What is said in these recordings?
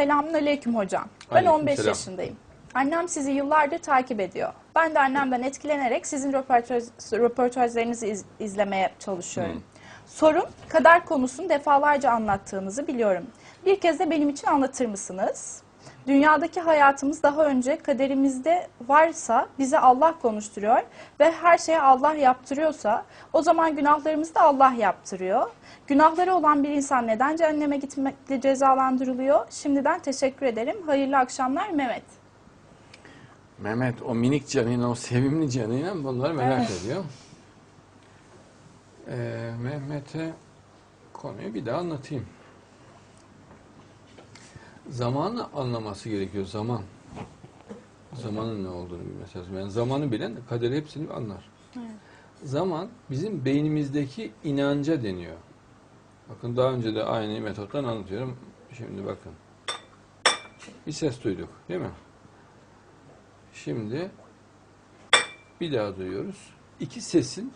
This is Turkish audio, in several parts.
Selamünaleyküm hocam. Ben 15 Aleykümselam. yaşındayım. Annem sizi yıllardır takip ediyor. Ben de annemden etkilenerek sizin röportaj, röportajlarınızı iz- izlemeye çalışıyorum. Sorum, kader konusunu defalarca anlattığınızı biliyorum. Bir kez de benim için anlatır mısınız? Dünyadaki hayatımız daha önce kaderimizde varsa bize Allah konuşturuyor ve her şeyi Allah yaptırıyorsa o zaman günahlarımızı da Allah yaptırıyor. Günahları olan bir insan neden cehenneme gitmekle cezalandırılıyor? Şimdiden teşekkür ederim. Hayırlı akşamlar Mehmet. Mehmet o minik canıyla, o sevimli canıyla bunları merak Evet. ediyor. Ee, Mehmet'e konuyu bir daha anlatayım. Zamanı anlaması gerekiyor, zaman. Zamanın ne olduğunu bilmesi lazım. Yani zamanı bilen kaderi hepsini anlar. Zaman bizim beynimizdeki inanca deniyor. Bakın daha önce de aynı metottan anlatıyorum. Şimdi bakın. Bir ses duyduk değil mi? Şimdi bir daha duyuyoruz. İki sesin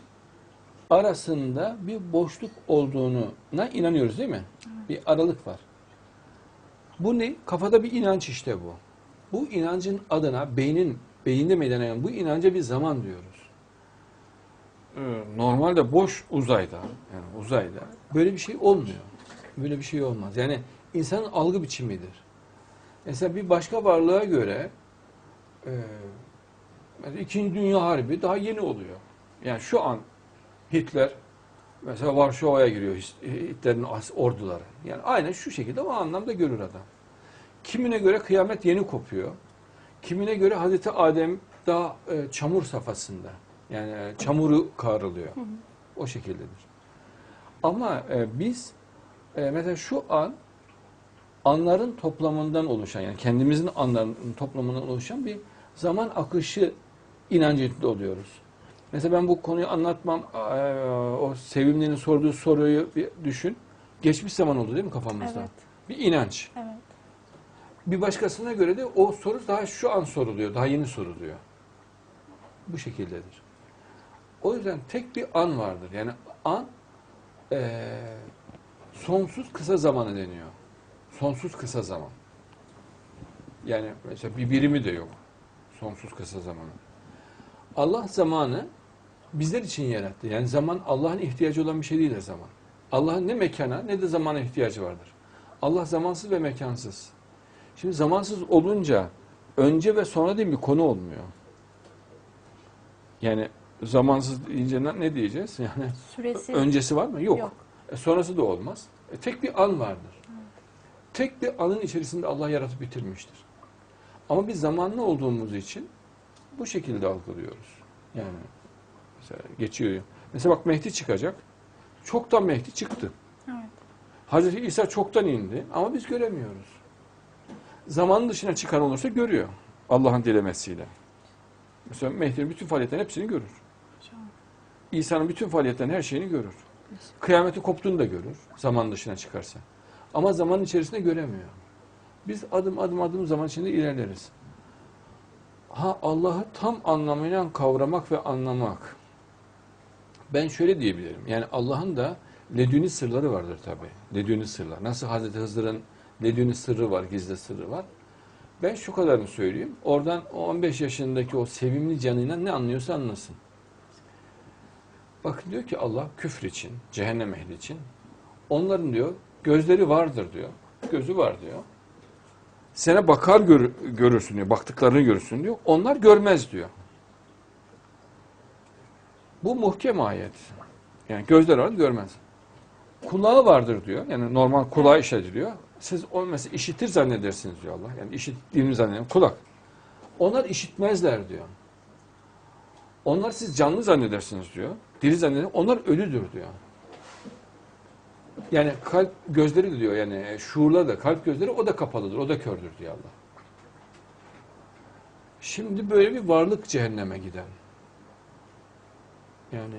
arasında bir boşluk olduğuna inanıyoruz değil mi? Bir aralık var. Bu ne? Kafada bir inanç işte bu. Bu inancın adına beynin beyinde meydana gelen bu inanca bir zaman diyoruz. Ee, Normalde boş uzayda yani uzayda böyle bir şey olmuyor. Böyle bir şey olmaz. Yani insanın algı biçimidir. Mesela bir başka varlığa göre e, İkinci Dünya Harbi daha yeni oluyor. Yani şu an Hitler mesela Varşova'ya giriyor Hitler'in orduları. Yani aynen şu şekilde o anlamda görür adam. Kimine göre kıyamet yeni kopuyor. Kimine göre Hazreti Adem daha e, çamur safhasında. Yani e, çamuru kavruluyor. O şekildedir. Ama e, biz e, mesela şu an anların toplamından oluşan yani kendimizin anlarının toplamından oluşan bir zaman akışı inancında oluyoruz. Mesela ben bu konuyu anlatmam eee, o sevimlinin sorduğu soruyu bir düşün. Geçmiş zaman oldu değil mi kafamızda? Evet. Bir inanç. Evet. Bir başkasına göre de o soru daha şu an soruluyor, daha yeni soruluyor. Bu şekildedir. O yüzden tek bir an vardır. Yani an eee, sonsuz kısa zamanı deniyor. Sonsuz kısa zaman. Yani mesela bir birimi de yok. Sonsuz kısa zamanı. Allah zamanı bizler için yarattı. Yani zaman Allah'ın ihtiyacı olan bir şey değildir zaman. Allah'ın ne mekana ne de zamana ihtiyacı vardır. Allah zamansız ve mekansız. Şimdi zamansız olunca önce ve sonra diye bir konu olmuyor. Yani zamansız deyince ne diyeceğiz? Yani Süresi öncesi var mı? Yok. Yok. E, sonrası da olmaz. E, tek bir an vardır. Tek bir anın içerisinde Allah yaratıp bitirmiştir. Ama biz zamanlı olduğumuz için bu şekilde algılıyoruz. Yani mesela geçiyor. Mesela bak Mehdi çıkacak. Çoktan Mehdi çıktı. Evet. Hazreti İsa çoktan indi ama biz göremiyoruz. Zamanın dışına çıkan olursa görüyor. Allah'ın dilemesiyle. Mesela Mehdi'nin bütün faaliyetlerin hepsini görür. İsa'nın bütün faaliyetlerin her şeyini görür. Kıyameti koptuğunu da görür. Zaman dışına çıkarsa. Ama zaman içerisinde göremiyor. Biz adım adım adım zaman içinde ilerleriz. Ha Allah'ı tam anlamıyla kavramak ve anlamak. Ben şöyle diyebilirim. Yani Allah'ın da ledüni sırları vardır tabi. Ledüni sırlar. Nasıl Hazreti Hızır'ın ledüni sırrı var, gizli sırrı var. Ben şu kadarını söyleyeyim. Oradan o 15 yaşındaki o sevimli canıyla ne anlıyorsa anlasın. Bakın diyor ki Allah küfür için, cehennem ehli için onların diyor gözleri vardır diyor. Gözü var diyor. Sana bakar gör- görürsün diyor. Baktıklarını görürsün diyor. Onlar görmez diyor. Bu muhkem ayet. Yani gözler var görmez. Kulağı vardır diyor. Yani normal kulağı işitiliyor. Siz o mesela işitir zannedersiniz diyor Allah. Yani işittiğini zannediyor. Kulak. Onlar işitmezler diyor. Onlar siz canlı zannedersiniz diyor. Diri zannediyor. Onlar ölüdür diyor. Yani kalp gözleri diyor yani şuurla da kalp gözleri o da kapalıdır. O da kördür diyor Allah. Şimdi böyle bir varlık cehenneme giden. Yani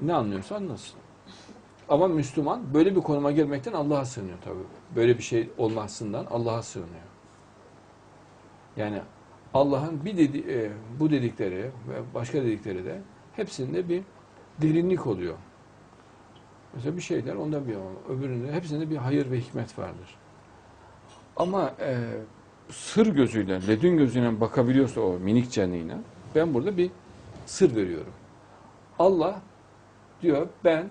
ne anlıyorsa anlasın. Ama Müslüman böyle bir konuma gelmekten Allah'a sığınıyor tabii. Böyle bir şey olmasından Allah'a sığınıyor. Yani Allah'ın bir dedi, e, bu dedikleri ve başka dedikleri de hepsinde bir derinlik oluyor. Mesela bir şey der, onda bir öbüründe hepsinde bir hayır ve hikmet vardır. Ama e, sır gözüyle, ledün gözüyle bakabiliyorsa o minik canlıyla ben burada bir sır veriyorum. Allah diyor ben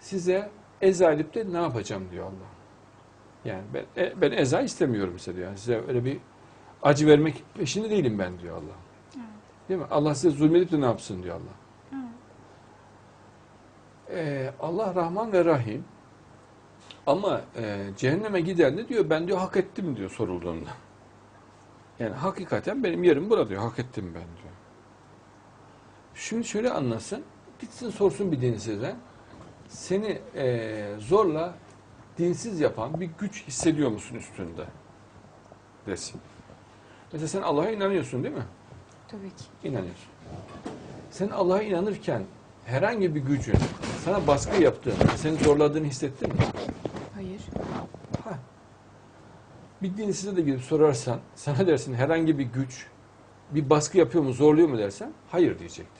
size ezalipte ne yapacağım diyor Allah. Yani ben, e, ben eza istemiyorum size diyor. Yani size öyle bir acı vermek peşinde değilim ben diyor Allah. Değil mi? Allah size zulmedip de ne yapsın diyor Allah. Ee, Allah Rahman ve Rahim ama e, cehenneme giden de diyor ben diyor hak ettim diyor sorulduğunda. Yani hakikaten benim yerim burada diyor. Hak ettim ben diyor. Şimdi şöyle anlasın. Gitsin sorsun bir dinsize. Seni e, zorla dinsiz yapan bir güç hissediyor musun üstünde? Desin. Mesela sen Allah'a inanıyorsun değil mi? Tabii ki. İnanıyorsun. Sen Allah'a inanırken herhangi bir gücün sana baskı yaptığını, seni zorladığını hissettin mi? Hayır. Hah. Bir dinsize de gidip sorarsan, sana dersin herhangi bir güç bir baskı yapıyor mu, zorluyor mu dersen, hayır diyecektir.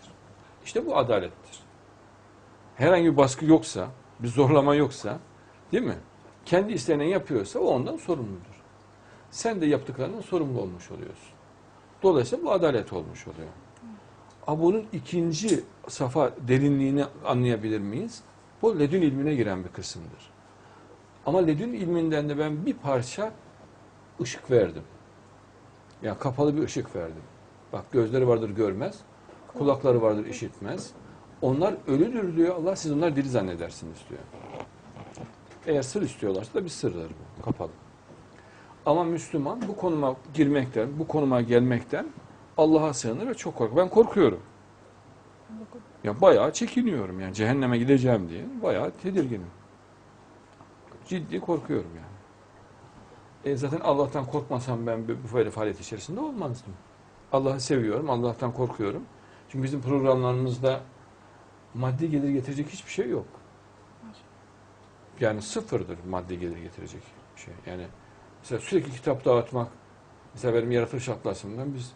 İşte bu adalettir. Herhangi bir baskı yoksa, bir zorlama yoksa, değil mi? Kendi isteğiyle yapıyorsa o ondan sorumludur. Sen de yaptıklarından sorumlu olmuş oluyorsun. Dolayısıyla bu adalet olmuş oluyor. Ama bunun ikinci safa derinliğini anlayabilir miyiz? Bu ledün ilmine giren bir kısımdır. Ama ledün ilminden de ben bir parça ışık verdim. Yani kapalı bir ışık verdim. Bak gözleri vardır görmez, kulakları vardır işitmez. Onlar ölüdür diyor Allah, siz onları diri zannedersiniz diyor. Eğer sır istiyorlarsa da bir sırdır bu, kapalı. Ama Müslüman bu konuma girmekten, bu konuma gelmekten Allah'a sığınır ve çok korkuyor. Ben korkuyorum. Ya bayağı çekiniyorum yani cehenneme gideceğim diye bayağı tedirginim. Ciddi korkuyorum yani. E zaten Allah'tan korkmasam ben bu böyle faaliyet içerisinde olmazdım. Allah'ı seviyorum, Allah'tan korkuyorum. Çünkü bizim programlarımızda maddi gelir getirecek hiçbir şey yok. Yani sıfırdır maddi gelir getirecek şey. Yani mesela sürekli kitap dağıtmak, mesela benim yaratılış atlasımdan biz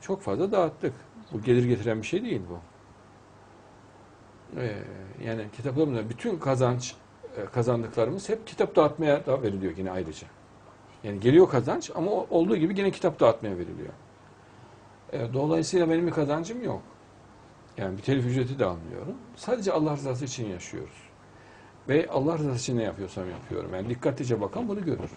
çok fazla dağıttık. Bu gelir getiren bir şey değil bu. Ee, yani kitaplarımızda bütün kazanç e, kazandıklarımız hep kitap dağıtmaya da veriliyor yine ayrıca. Yani geliyor kazanç ama olduğu gibi yine kitap dağıtmaya veriliyor. E, dolayısıyla benim bir kazancım yok. Yani bir telif ücreti de almıyorum. Sadece Allah rızası için yaşıyoruz. Ve Allah rızası için ne yapıyorsam yapıyorum. Yani dikkatlice bakan bunu görür.